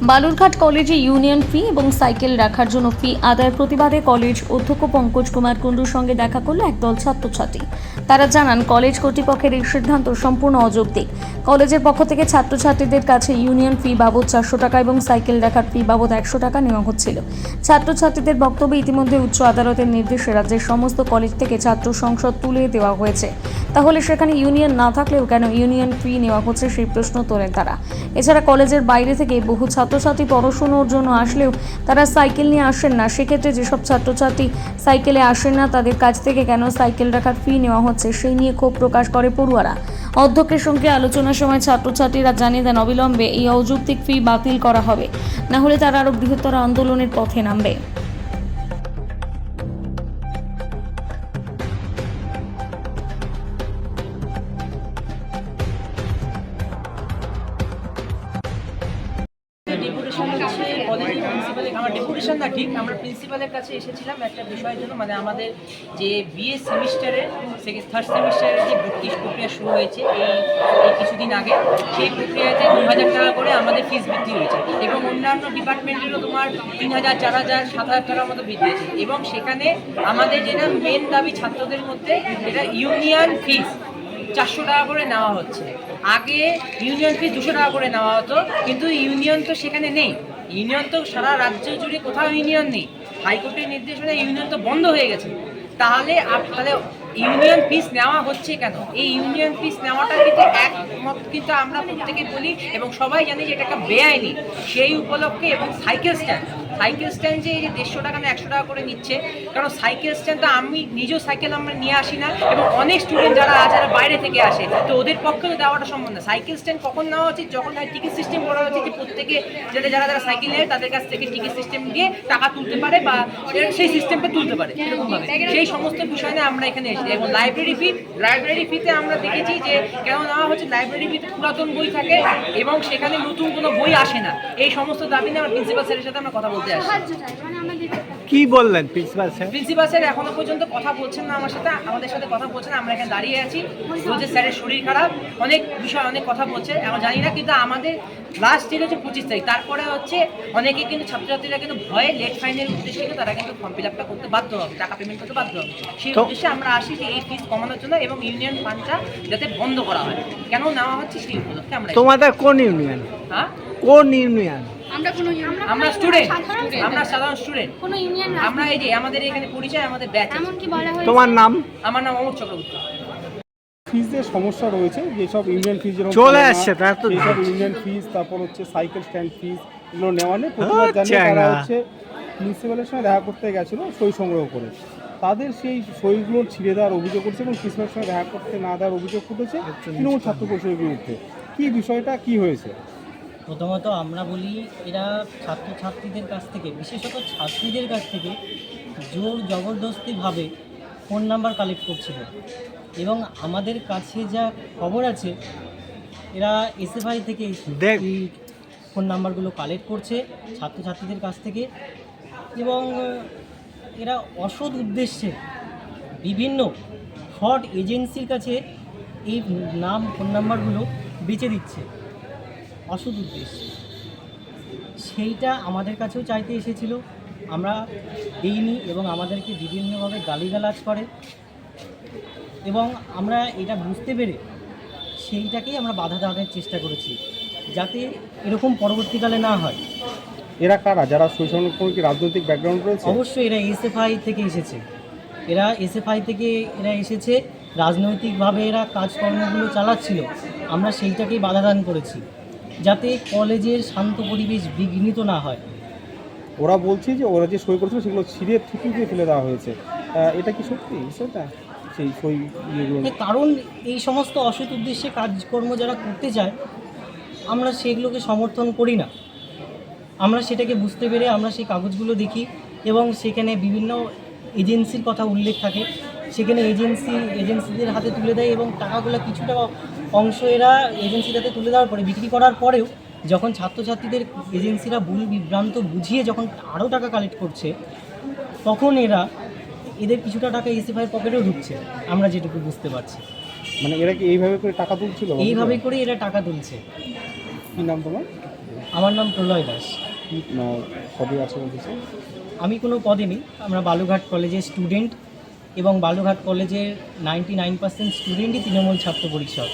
বালুরঘাট কলেজে ইউনিয়ন ফি এবং সাইকেল রাখার জন্য ফি আদায়ের প্রতিবাদে কলেজ অধ্যক্ষ পঙ্কজ কুমার কুণ্ডুর সঙ্গে দেখা করল একদল ছাত্রছাত্রী। তারা জানান, কলেজ কর্তৃপক্ষের এই সিদ্ধান্ত সম্পূর্ণ অযৌক্তিক। কলেজের পক্ষ থেকে ছাত্রছাত্রীদের কাছে ইউনিয়ন ফি বাবদ চারশো টাকা এবং সাইকেল রাখার ফি বাবদ একশো টাকা নেওয়া হচ্ছিল। ছাত্রছাত্রীদের বক্তব্যে ইতিমধ্যে উচ্চ আদালতের নির্দেশে রাজ্যের সমস্ত কলেজ থেকে ছাত্র সংসদ তুলে দেওয়া হয়েছে। তাহলে সেখানে ইউনিয়ন না থাকলেও কেন ইউনিয়ন ফি নেওয়া হচ্ছে সেই প্রশ্ন তোলেন তারা। এছাড়া কলেজের বাইরে থেকে বহু ছাত্রছাত্রী পড়াশুনোর জন্য আসলেও তারা সাইকেল নিয়ে আসেন না। সেক্ষেত্রে যেসব ছাত্রছাত্রী সাইকেলে আসেন না, তাদের কাছ থেকে কেন সাইকেল রাখার ফি নেওয়া হচ্ছে সেই নিয়ে ক্ষোভ প্রকাশ করে পড়ুয়ারা। অধ্যক্ষের সঙ্গে আলোচনার সময় ছাত্রছাত্রীরা জানিয়ে দেন, অবিলম্বে এই অযৌক্তিক ফি বাতিল করা হবে। না হলে তারা আরও বৃহত্তর আন্দোলনের পথে নামবে। আমার ডেপুটেশন না ঠিক, আমরা প্রিন্সিপালের কাছে এসেছিলাম একটা বিষয়ের জন্য মানে আমাদের যে বিএ সেমিস্টারের থার্ড সেমিস্টারের যে ভর্তি প্রক্রিয়া শুরু হয়েছে, এই এই কিছুদিন আগে, সেই প্রক্রিয়াতে দু হাজার টাকা করে আমাদের ফিস বৃদ্ধি হয়েছে এবং অন্যান্য ডিপার্টমেন্টেরও তোমার তিন হাজার, চার হাজার, সাত হাজার টাকার মতো বৃদ্ধি হয়েছে। এবং সেখানে আমাদের যেটা মেন দাবি ছাত্রদের মধ্যে এটা ইউনিয়ন ফিস চারশো টাকা করে নেওয়া হচ্ছে। আগে ইউনিয়ন ফি দুশো টাকা করে নেওয়া হতো, কিন্তু ইউনিয়ন তো সেখানে নেই। ইউনিয়ন তো সারা রাজ্য জুড়ে কোথাও ইউনিয়ন নেই। হাইকোর্টের নির্দেশনা ইউনিয়ন তো বন্ধ হয়ে গেছে। তাহলে তাহলে ইউনিয়ন ফিস নেওয়া হচ্ছে কেন? এই ইউনিয়ন ফিস নেওয়াটা কিন্তু একমত কিন্তু আমরা প্রত্যেকে বলি এবং সবাই জানি যে এটা একটা বেআইনি। সেই উপলক্ষে এবং সাইকেল স্ট্যান্ড। সাইকেল স্ট্যান্ড যে এই যে দেড়শো টাকা না একশো টাকা করে নিচ্ছে, কারণ সাইকেল স্ট্যান্ড তো আমি নিজেও সাইকেল আমরা নিয়ে আসি না, এবং অনেক স্টুডেন্ট যারা যারা বাইরে থেকে আসে, তো ওদের পক্ষে তো দেওয়াটা সম্ভব না। সাইকেল স্ট্যান্ড কখন নেওয়া উচিত? যখন টিকিট সিস্টেম করা উচিত যে প্রত্যেকে যারা যারা যারা সাইকেল নেয়, তাদের কাছ থেকে টিকিট সিস্টেম দিয়ে টাকা তুলতে পারে বা সেই সিস্টেমটা তুলতে পারে এরকমভাবে সেই সমস্ত বিষয় নিয়ে আমরা এখানে এসেছি। এবং লাইব্রেরি ফি লাইব্রেরি ফিতে আমরা দেখেছি যে কেন নেওয়া হচ্ছে? লাইব্রেরি ফিতে পুরাতন বই থাকে এবং সেখানে নতুন কোনো বই আসে না। এই সমস্ত দাবি নিয়ে আমার প্রিন্সিপাল স্যারের সাথে আমরা কথা বলতে মানে আমাদের কি বললেন প্রিন্সিপাল স্যার? প্রিন্সিপাল স্যার এখনও পর্যন্ত কথা বলছেন না আমার সাথে আমাদের সাথে কথা বলছেন না, আমরা এখানে দাঁড়িয়ে আছি। বলছে স্যারের শরীর খারাপ অনেক বিষয় অনেক কথা বলছে এখন জানি না কিন্তু আমাদের লাস্ট ডেট হচ্ছে পঁচিশ তারিখ। তারপরে হচ্ছে অনেকে কিন্তু ছাত্রছাত্রীরা কিন্তু ভয়ে লেট ফাইনের উদ্দেশ্যে কিন্তু তারা কিন্তু ফর্ম ফিল আপটা করতে বাধ্য হবে টাকা পেমেন্ট করতে বাধ্য হবে। সেই উদ্দেশ্যে আমরা আসি যে এই ফিস কমানোর জন্য এবং ইউনিয়ন ফান্ডটা যাতে বন্ধ করা হয়। কেন নেওয়া হচ্ছে সেই উপলক্ষে আমরা তোমাদের কোন ইউনিয়ন হ্যাঁ? কোন ইউনিয়ন আমরা কোনো আমরা স্টুডেন্ট আমরা সাধারণ স্টুডেন্ট কোনো ইউনিয়ন আমরা এই যে আমাদের এখানে পরিচয় আমাদের ব্যাচ এমনকি বলা হয়েছে তোমার নাম? আমার নাম অমর চক্রবর্তী। ফিজের সমস্যা রয়েছে যেসব ইউনিয়ন ফিজ চলে আসছে, যেসব ইউনিয়ন ফিজ তারপর হচ্ছে সাইকেল স্ট্যান্ড ফিজ এগুলো নেওয়া নেই। প্রতিবার হচ্ছে জানিয়ে তারা হচ্ছে প্রিন্সিপালের সঙ্গে দেখা করতে গেছিল সই সংগ্রহ করে। তাদের সেই সইগুলো ছিঁড়ে দেওয়ার অভিযোগ করছে এবং প্রিন্সিপালের সঙ্গে দেখা করতে না দেওয়ার অভিযোগ উঠেছে তৃণমূল ছাত্র পরিষদের বিরুদ্ধে। কি বিষয়টা কি হয়েছে? প্রথমত আমরা বলি এরা ছাত্রছাত্রীদের কাছ থেকে বিশেষত ছাত্রীদের কাছ থেকে জোর জবরদস্তিভাবে ফোন নাম্বার কালেক্ট করছিল। এবং আমাদের কাছে যা খবর আছে এরা এসএফআই থেকে ফোন নাম্বারগুলো কালেক্ট করছে ছাত্রছাত্রীদের কাছ থেকে। এবং এরা অসৎ উদ্দেশ্যে বিভিন্ন ফ্রড এজেন্সির কাছে এই নাম ফোন নাম্বারগুলো বেচে দিচ্ছে। অসৎ উদ্দেশ্যে। সেইটা আমাদের কাছেও চাইতে এসেছিল। আমরা দিইনি এবং আমাদেরকে বিভিন্নভাবে গালিগালাজ করে এবং আমরা এটা বুঝতে পেরে সেইটাকেই আমরা বাধা দেওয়ার চেষ্টা করেছি যাতে এরকম পরবর্তীকালে না হয়। এরা কারা? যারা সংগ্রহ কি রাজনৈতিক ব্যাকগ্রাউন্ড রয়েছে? অবশ্যই এরা এসএফআই থেকে এসেছে। এরা এসএফআই থেকে এরা এসেছে রাজনৈতিকভাবে এরা কাজকর্মগুলো চালাচ্ছিল। আমরা সেইটাকেই বাধা দান করেছি। যাতে কলেজের শান্ত পরিবেশ বিঘ্নিত না হয়। ওরা বলছে যে ওরা যে সই করেছিল সেগুলো ছিঁড়ে থুতু দিয়ে ফেলে দেওয়া হয়েছে। এটা কি সত্যি? সেটা সেই সই এর কারণ এই সমস্ত অসৎ উদ্দেশ্যে কাজকর্ম যারা করতে চায় আমরা সেগুলোকে সমর্থন করি না। আমরা সেটাকে বুঝতে পেরে আমরা সেই কাগজগুলো দেখি এবং সেখানে বিভিন্ন এজেন্সির কথা উল্লেখ থাকে। সেখানে এজেন্সি এজেন্সিদের হাতে তুলে দেয় এবং টাকাগুলো কিছুটা অংশ এরা এজেন্সির হাতে তুলে দেওয়ার পরে বিক্রি করার পরেও যখন ছাত্রছাত্রীদের এজেন্সিরা ভুল বিভ্রান্ত বুঝিয়ে যখন আরও টাকা কালেক্ট করছে তখন এরা এদের কিছুটা টাকা এসিফাই পকেটেও ঢুকছে। আমরা যেটুকু বুঝতে পারছি। মানে এরা কি এইভাবে করে টাকা তুলছিল? এইভাবে করে এরা টাকা তুলছে। কি নাম তোমার? আমার নাম প্রলয় দাস। আছে আমি কোনো পদে নেই। আমরা বালুঘাট কলেজের স্টুডেন্ট এবং বালুঘাট কলেজের নাইনটি নাইন পার্সেন্ট স্টুডেন্টই তৃণমূল ছাত্র পরিষদ।